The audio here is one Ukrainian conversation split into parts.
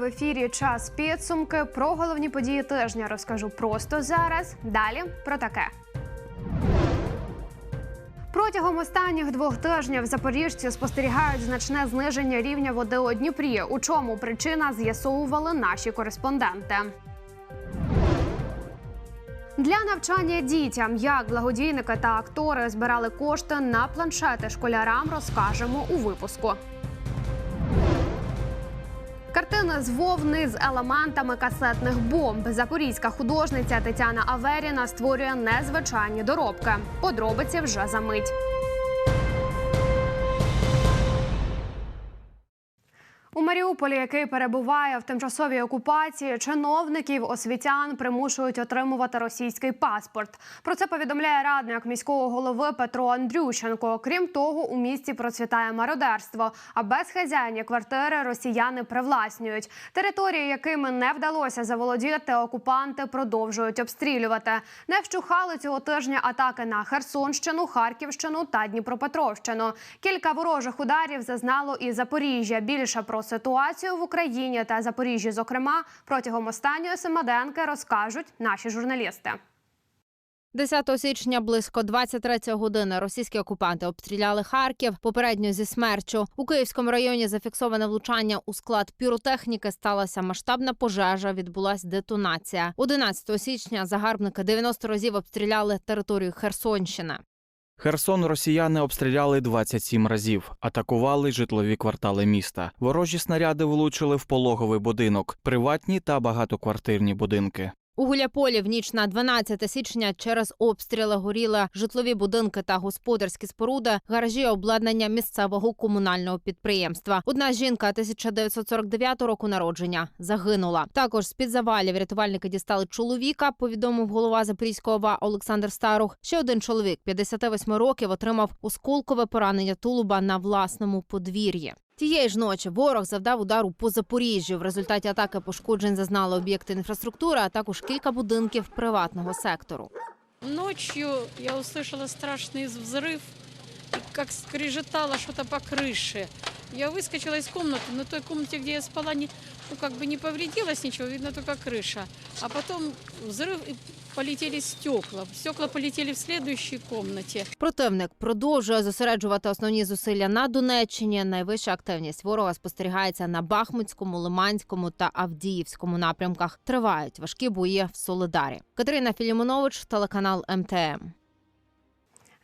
в ефірі час підсумки. Про головні події тижня розкажу просто зараз. Далі про таке. Протягом останніх двох тижнів запоріжці спостерігають значне зниження рівня води у Дніпрі. У чому причина з'ясовували наші кореспонденти. Для навчання дітям, як благодійники та актори збирали кошти на планшети школярам, розкажемо у випуску. Картини з вовни з елементами касетних бомб. Запорізька художниця Тетяна Аверіна створює незвичайні доробки. Подробиці вже за мить. У Маріуполі, який перебуває в тимчасовій окупації, чиновників освітян примушують отримувати російський паспорт. Про це повідомляє радник міського голови Петро Андрющенко. Крім того, у місті процвітає мародерство. А безхазяйні квартири росіяни привласнюють. Території, якими не вдалося заволодіти, окупанти продовжують обстрілювати. Не вщухали цього тижня атаки на Херсонщину, Харківщину та Дніпропетровщину. Кілька ворожих ударів зазнало і Запоріжжя. Більше про ситуацію в Україні та Запоріжжі, зокрема, протягом останньої семиденки розкажуть наші журналісти. 10 січня близько 23 години російські окупанти обстріляли Харків попередньо зі смерчу. У Київському районі зафіксоване влучання у склад піротехніки. Сталася масштабна пожежа. Відбулась детонація. 11 січня загарбники 90 разів обстріляли територію Херсонщини. Херсон росіяни обстріляли 27 разів, атакували житлові квартали міста. Ворожі снаряди влучили в пологовий будинок, приватні та багатоквартирні будинки. У Гуляполі в ніч на 12 січня через обстріли горіли житлові будинки та господарські споруди, гаражі обладнання місцевого комунального підприємства. Одна жінка 1949 року народження загинула. Також з під завалів рятувальники дістали чоловіка. Повідомив голова Запорізького ОВА Олександр Старух. Ще один чоловік 58 років отримав осколкове поранення тулуба на власному подвір'ї. Тієї ж ночі ворог завдав удару по Запоріжжю. В результаті атаки пошкоджень зазнали об'єкти інфраструктури, а також кілька будинків приватного сектору. Ночью я услышала страшный взрыв, и как скрежетало что-то по крыше. Я выскочила из комнаты, но той комнате, где я спала, не, ну, как бы не повредилось ничего, видно только крыша. А потом взрыв, и полетели стекла. Стекла полетели в следующей комнате. Противник продовжує зосереджувати основні зусилля на Донеччині. Найвища активність ворога спостерігається на Бахмутському, Лиманському та Авдіївському напрямках. Тривають важкі бої в Солидарі. Катерина Філімонович, телеканал МТМ.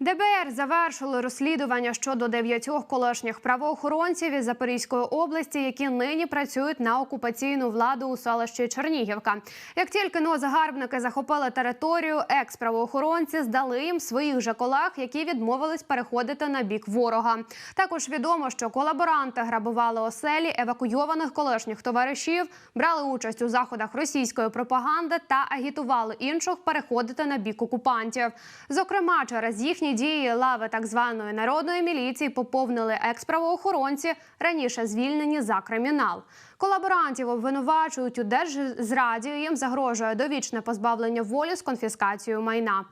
ДБР завершили розслідування щодо дев'ятьох колишніх правоохоронців із Запорізької області, які нині працюють на окупаційну владу у селищі Чернігівка. Як тільки но загарбники захопили територію, екс-правоохоронці здали їм своїх же колег, які відмовились переходити на бік ворога. Також відомо, що колаборанти грабували оселі евакуйованих колишніх товаришів, брали участь у заходах російської пропаганди та агітували інших переходити на бік окупантів. Зокрема, через їхні дії лави так званої народної міліції поповнили екс-правоохоронці, раніше звільнені за кримінал. Колаборантів обвинувачують у держзраді. Їм загрожує довічне позбавлення волі з конфіскацією майна.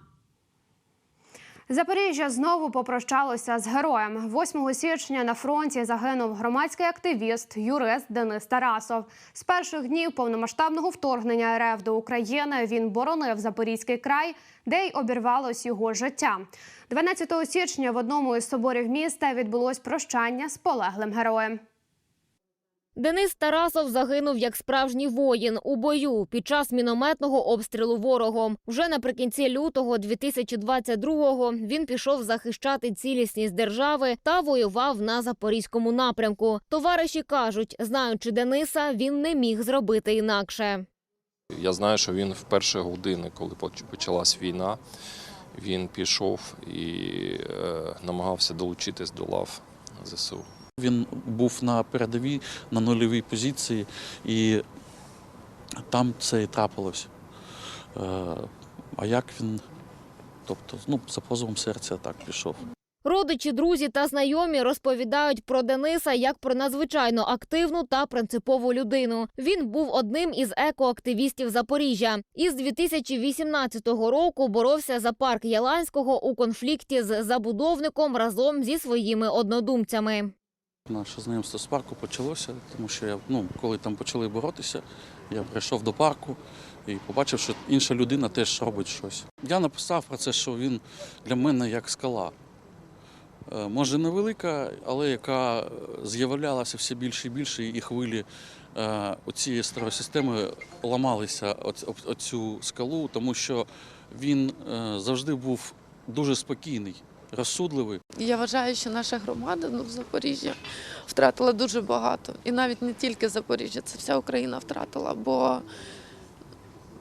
Запоріжжя знову попрощалося з героєм. 8 січня на фронті загинув громадський активіст, юрист Денис Тарасов. З перших днів повномасштабного вторгнення РФ до України він боронив Запорізький край, де й обірвалось його життя. 12 січня в одному із соборів міста відбулось прощання з полеглим героєм. Денис Тарасов загинув як справжній воїн у бою під час мінометного обстрілу ворогом. Вже наприкінці лютого 2022-го він пішов захищати цілісність держави та воював на запорізькому напрямку. Товариші кажуть, знаючи Дениса, він не міг зробити інакше. Я знаю, що він в перші години, коли почалась війна, він пішов і е, намагався долучитись до лав ЗСУ. Він був на передовій, на нульовій позиції, і там це і трапилось. Е, А як він, тобто, ну, за позовом серця так пішов. Родичі, друзі та знайомі розповідають про Дениса як про надзвичайно активну та принципову людину. Він був одним із екоактивістів Запоріжжя. І з 2018 року боровся за парк Яланського у конфлікті з забудовником разом зі своїми однодумцями. Наше знайомство з парку почалося, тому що я, ну, коли там почали боротися, я прийшов до парку і побачив, що інша людина теж робить щось. Я написав про це, що він для мене як скала. Е, Може, невелика, але яка з'являлася все більше і більше, і хвилі е, цієї старої системи ламалися оцю скалу, тому що він е, завжди був дуже спокійний, розсудливий. Я вважаю, що наша громада ну, в Запоріжжі втратила дуже багато. І навіть не тільки Запоріжжя, це вся Україна втратила. Бо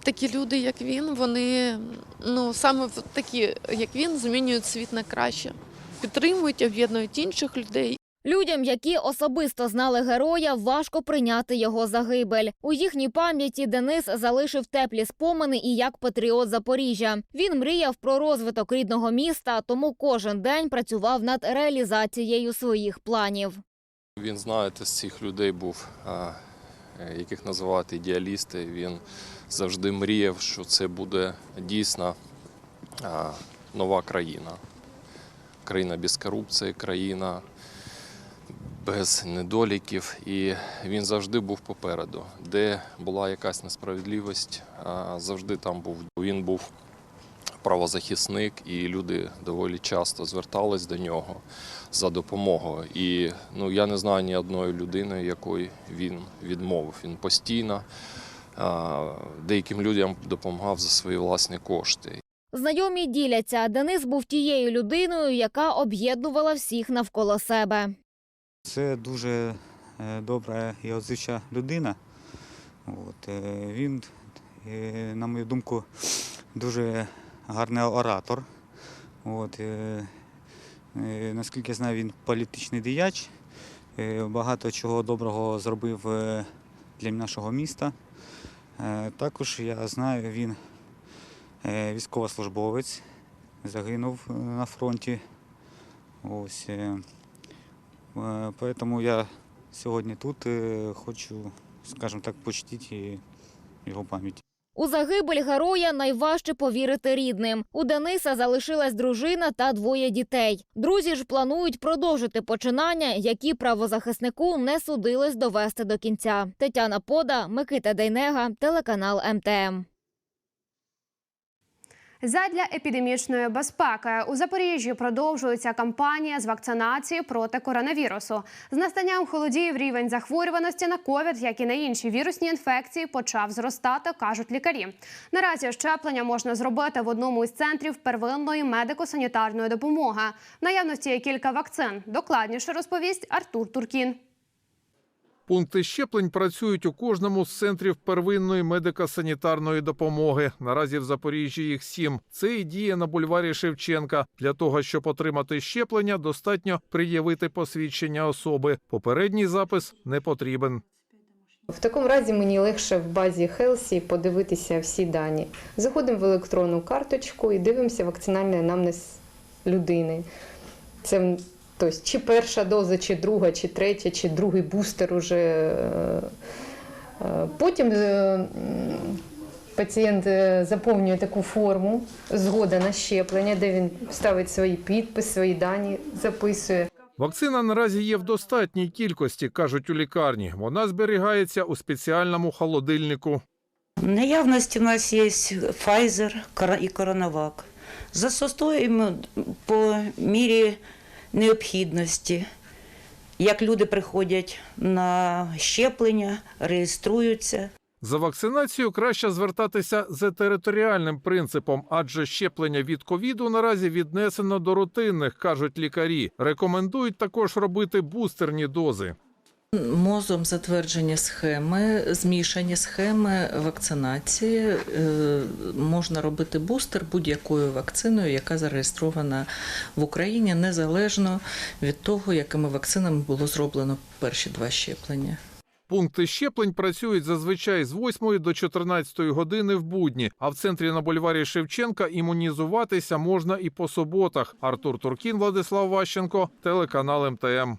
такі люди, як він, вони ну, саме такі, як він, змінюють світ на краще. Підтримують, об'єднують інших людей. Людям, які особисто знали героя, важко прийняти його загибель. У їхній пам'яті Денис залишив теплі спомини і як патріот Запоріжжя. Він мріяв про розвиток рідного міста, тому кожен день працював над реалізацією своїх планів. Він, знаєте, з цих людей був, е, яких називають ідеалісти. Він завжди мріяв, що це буде дійсно нова країна. Країна без корупції, країна без недоліків. І він завжди був попереду. Де була якась несправедливість, завжди там був. Він був правозахисник, і люди доволі часто звертались до нього за допомогою. І ну, я не знаю ні одної людини, якої він відмовив. Він постійно деяким людям допомагав за свої власні кошти. Знайомі діляться. Денис був тією людиною, яка об'єднувала всіх навколо себе. Це дуже е, добра і отзивча людина. От, е, він, е, на мою думку, дуже гарний оратор. От, наскільки я знаю, він політичний діяч. Багато чого доброго зробив для нашого міста. Також я знаю, він військовослужбовець, загинув на фронті. Ось. Е, Поэтому я сьогодні тут е, хочу, скажімо так, почтити його пам'ять. У загибель героя найважче повірити рідним. У Дениса залишилась дружина та двоє дітей. Друзі ж планують продовжити починання, які правозахиснику не судилось довести до кінця. Тетяна Пода, Микита Дейнега, телеканал МТМ. Задля епідемічної безпеки у Запоріжжі продовжується кампанія з вакцинації проти коронавірусу. З настанням холодів рівень захворюваності на ковід, як і на інші вірусні інфекції, почав зростати, кажуть лікарі. Наразі щеплення можна зробити в одному із центрів первинної медико-санітарної допомоги. В наявності є кілька вакцин. Докладніше розповість Артур Туркін. Пункти щеплень працюють у кожному з центрів первинної медико-санітарної допомоги. Наразі в Запоріжжі їх сім. Це і діє на бульварі Шевченка. Для того, щоб отримати щеплення, достатньо пред'явити посвідчення особи. Попередній запис не потрібен. В такому разі мені легше в базі Хелсі подивитися всі дані. Заходимо в електронну карточку і дивимося вакцинальний анамнез людини. Це тобто, чи перша доза, чи друга, чи третя, чи другий бустер уже. е, е. Потім е, пацієнт заповнює таку форму згода на щеплення, де він ставить свої підпис, свої дані, записує. Вакцина наразі є в достатній кількості, кажуть у лікарні. Вона зберігається у спеціальному холодильнику. В наявності у нас є Pfizer і Коронавак. Застосовуємо по мірі необхідності. Як люди приходять на щеплення, реєструються. За вакцинацією краще звертатися за територіальним принципом, адже щеплення від ковіду наразі віднесено до рутинних, кажуть лікарі. Рекомендують також робити бустерні дози. Мозом затверджені схеми, змішані схеми вакцинації. Е, Можна робити бустер будь-якою вакциною, яка зареєстрована в Україні, незалежно від того, якими вакцинами було зроблено перші два щеплення. Пункти щеплень працюють зазвичай з 8 до 14 години в будні. А в центрі на бульварі Шевченка імунізуватися можна і по суботах. Артур Туркін, Владислав Ващенко, телеканал МТМ.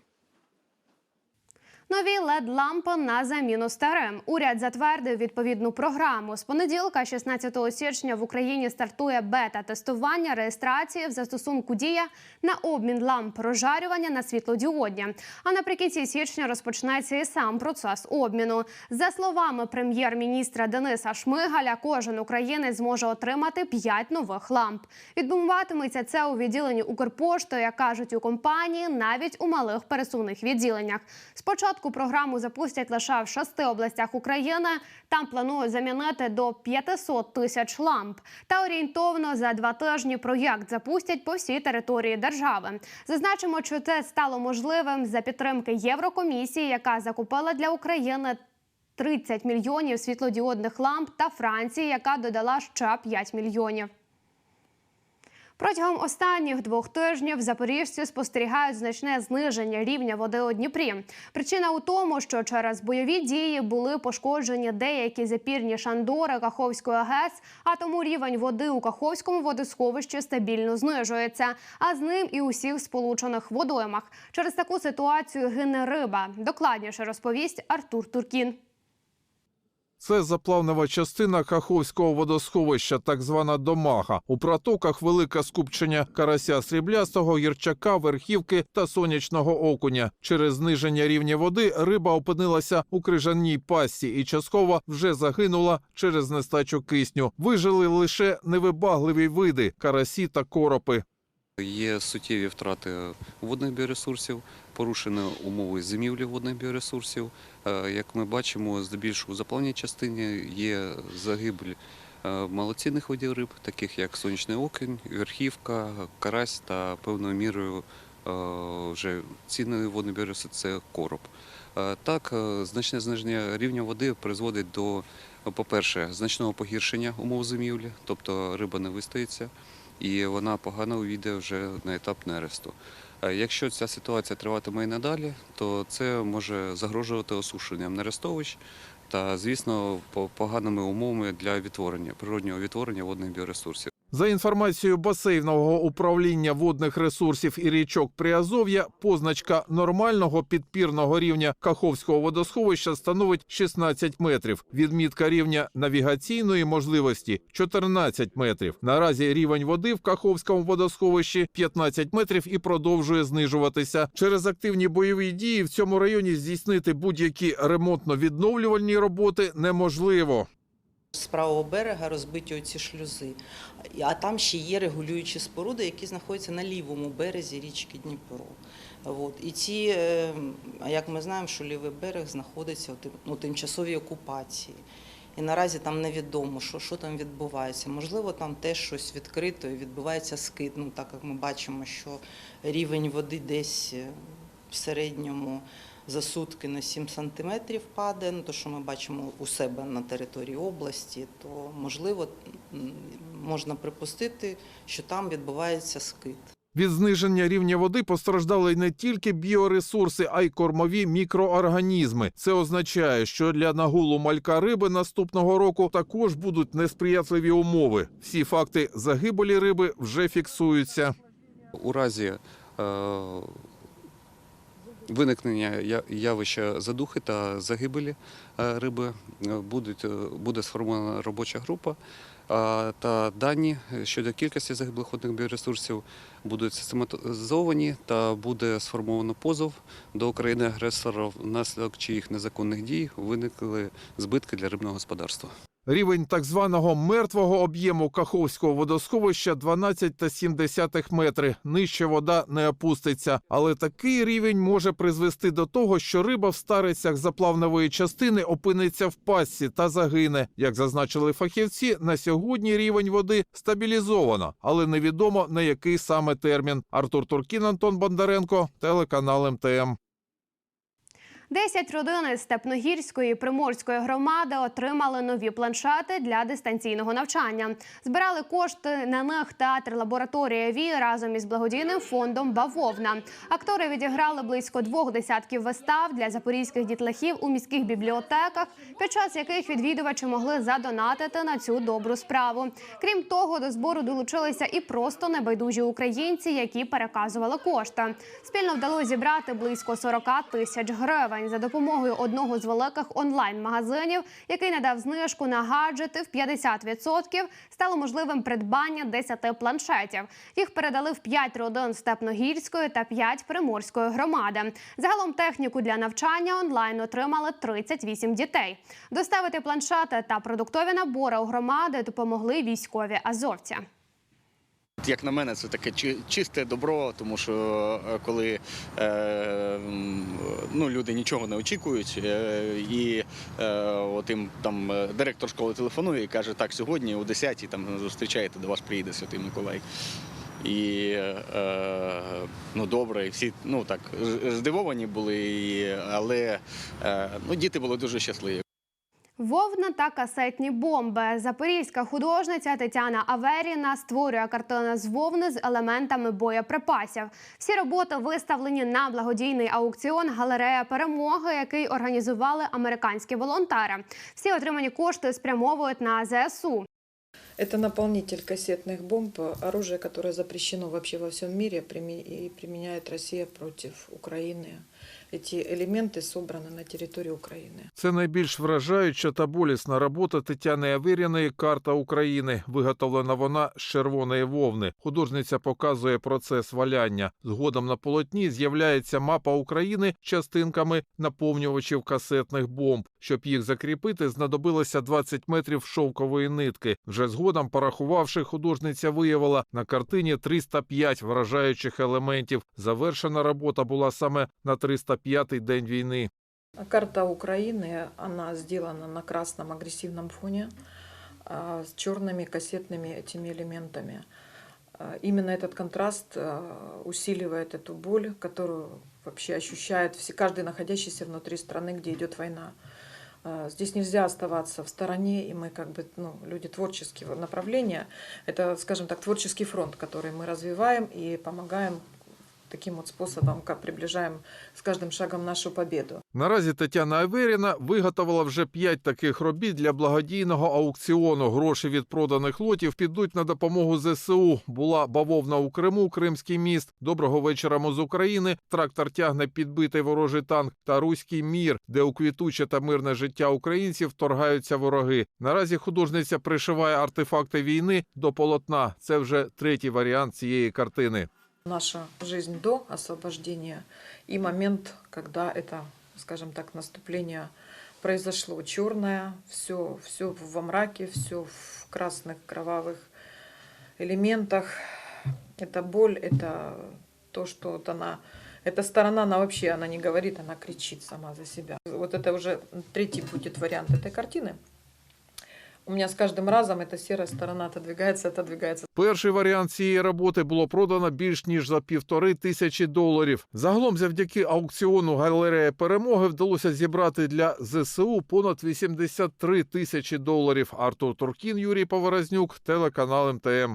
Нові led лампи на заміну старим. Уряд затвердив відповідну програму. З понеділка, 16 січня, в Україні стартує бета-тестування реєстрації в застосунку Дія на обмін ламп розжарювання на світлодіодні. А наприкінці січня розпочнеться і сам процес обміну. За словами прем'єр-міністра Дениса Шмигаля, кожен українець зможе отримати 5 нових ламп. Відбуватиметься це у відділенні Укрпошти, як кажуть у компанії, навіть у малих пересувних відділеннях. Спочатку програму запустять лише в шести областях України. Там планують замінити до 500 тисяч ламп. Та орієнтовно за два тижні проєкт запустять по всій території держави. Зазначимо, що це стало можливим за підтримки Єврокомісії, яка закупила для України 30 мільйонів світлодіодних ламп, та Франції, яка додала ще 5 мільйонів. Протягом останніх двох тижнів запоріжці спостерігають значне зниження рівня води у Дніпрі. Причина у тому, що через бойові дії були пошкоджені деякі запірні шандори Каховської ГЕС, а тому рівень води у Каховському водосховищі стабільно знижується, а з ним і у всіх сполучених водоймах. Через таку ситуацію гине риба. Докладніше розповість Артур Туркін. Це заплавнева частина Каховського водосховища, так звана домага. У протоках велике скупчення карася сріблястого, гірчака, верхівки та сонячного окуня. Через зниження рівня води риба опинилася у крижаній пасті і частково вже загинула через нестачу кисню. Вижили лише невибагливі види карасі та коропи. Є суттєві втрати водних біоресурсів, порушені умови зимівлі водних біоресурсів. Е, Як ми бачимо, здебільшого у заплавній частині є загибель е, малоцінних видів риб, таких як сонячний окінь, верхівка, карась та певною мірою е, вже цінний водний біоресурс – це короб. Так, значне зниження рівня води призводить до, по-перше, значного погіршення умов зимівлі, тобто риба не вистоїться і вона погано увійде вже на етап нересту. Е, Якщо ця ситуація триватиме і надалі, то це може загрожувати осушенням нерестовищ та, звісно, поганими умовами для відтворення, природнього відтворення водних біоресурсів. За інформацією басейнового управління водних ресурсів і річок Приазов'я, позначка нормального підпірного рівня Каховського водосховища становить 16 метрів. Відмітка рівня навігаційної можливості 14 метрів. Наразі рівень води в Каховському водосховищі 15 метрів і продовжує знижуватися. Через активні бойові дії в цьому районі здійснити будь-які ремонтно-відновлювальні роботи неможливо. З правого берега розбиті оці шлюзи, а там ще є регулюючі споруди, які знаходяться на лівому березі річки Дніпро. От. І ці, е, як ми знаємо, що лівий берег знаходиться у тимчасовій окупації. І наразі там невідомо, що, що там відбувається. Можливо, там теж щось відкрито і відбувається скид. Ну, так як ми бачимо, що рівень води десь е, в середньому за сутки на 7 сантиметрів падає, ну, то що ми бачимо у себе на території області, то можливо можна припустити, що там відбувається скид. Від зниження рівня води постраждали не тільки біоресурси, а й кормові мікроорганізми. Це означає, що для нагулу малька риби наступного року також будуть несприятливі умови. Всі факти загибелі риби вже фіксуються. У разі е, виникнення явища задухи та загибелі е, риби е, будуть, е, буде сформована робоча група. Та дані щодо кількості загиблих водних біоресурсів будуть систематизовані та буде сформовано позов до країни агресора внаслідок чиїх незаконних дій виникли збитки для рибного господарства. Рівень так званого мертвого об'єму Каховського водосховища 12,7 метри. Нижче вода не опуститься. Але такий рівень може призвести до того, що риба в старицях заплавнової частини опиниться в пастці та загине. Як зазначили фахівці, на сьогодні рівень води стабілізовано, але невідомо на який саме термін. Артур Туркін, Антон Бондаренко, телеканал МТМ. Десять родин із Степногірської Приморської громади отримали нові планшети для дистанційного навчання. Збирали кошти на них театр лабораторія ВІ разом із благодійним фондом Бавовна. Актори відіграли близько двох десятків вистав для запорізьких дітлахів у міських бібліотеках, під час яких відвідувачі могли задонатити на цю добру справу. Крім того, до збору долучилися і просто небайдужі українці, які переказували кошти. Спільно вдалося зібрати близько 40 тисяч гривень. Гривень за допомогою одного з великих онлайн-магазинів, який надав знижку на гаджети в 50%, стало можливим придбання 10 планшетів. Їх передали в 5 родин Степногірської та 5 Приморської громади. Загалом техніку для навчання онлайн отримали 38 дітей. Доставити планшети та продуктові набори у громади допомогли військові азовці. Як на мене, це таке чисте добро, тому що е, коли е, ну, люди нічого не очікують, е, і от їм там директор школи телефонує і каже, так, сьогодні о 10 там зустрічаєте, до вас приїде Святий Миколай. І е, ну добре, і всі ну так здивовані були, але е, ну, діти були дуже щасливі. Вовна та касетні бомби. Запорізька художниця Тетяна Аверіна створює картини з вовни з елементами боєприпасів. Всі роботи виставлені на благодійний аукціон Галерея перемоги, який організували американські волонтери. Всі отримані кошти спрямовують на ЗСУ. Это наполнитель кассетных бомб, оружие, которое запрещено вообще во всем мире прими- и применяет Россия против Украины. Эти элементы собраны на территории Украины. Це найбільш вражаюча та болісна робота Тетяни Авиріної «Карта України». Виготовлена вона з червоної вовни. Художниця показує процес валяння. Згодом на полотні з'являється мапа України з частинками наповнювачів касетних бомб. Щоб їх закріпити, знадобилося 20 метрів шовкової нитки. Вже згодом, порахувавши, художниця виявила на картині 305 вражаючих елементів. Завершена робота була саме на 305-й день війни. А Карта Украины, она сделана на красном агрессивном фоне а, с черными кассетными этими элементами. А, Именно этот контраст а, усиливает эту боль, которую вообще ощущает все, каждый находящийся внутри страны, где идет война. А, Здесь нельзя оставаться в стороне, и мы как бы, ну, люди творческого направления. Это, скажем так, творческий фронт, который мы развиваем и помогаем таким вот способом, как приближаем с каждым шагом нашу победу. Наразі Тетяна Аверіна виготовила вже п'ять таких робіт для благодійного аукціону. Гроші від проданих лотів підуть на допомогу ЗСУ. Була бавовна у Криму, Кримський міст. Доброго вечора ми з України. Трактор тягне підбитий ворожий танк та руський мір, де у квітуче та мирне життя українців торгаються вороги. Наразі художниця пришиває артефакти війни до полотна. Це вже третій варіант цієї картини. Наша жизнь до освобождения и момент, когда это, скажем так, наступление произошло. Черное, все, все во мраке, все в красных кровавых элементах. Это боль, это то, что вот она, эта сторона, она вообще, она не говорит, она кричит сама за себя. Вот это уже третий будет вариант этой картины. У мене з кожним разом ця сіра сторона отодвигається, отодвигається. Перший варіант цієї роботи було продано більш ніж за півтори тисячі доларів. Загалом, завдяки аукціону галерея перемоги вдалося зібрати для ЗСУ понад 83 тисячі доларів. Артур Туркін, Юрій Поворознюк, телеканал МТМ.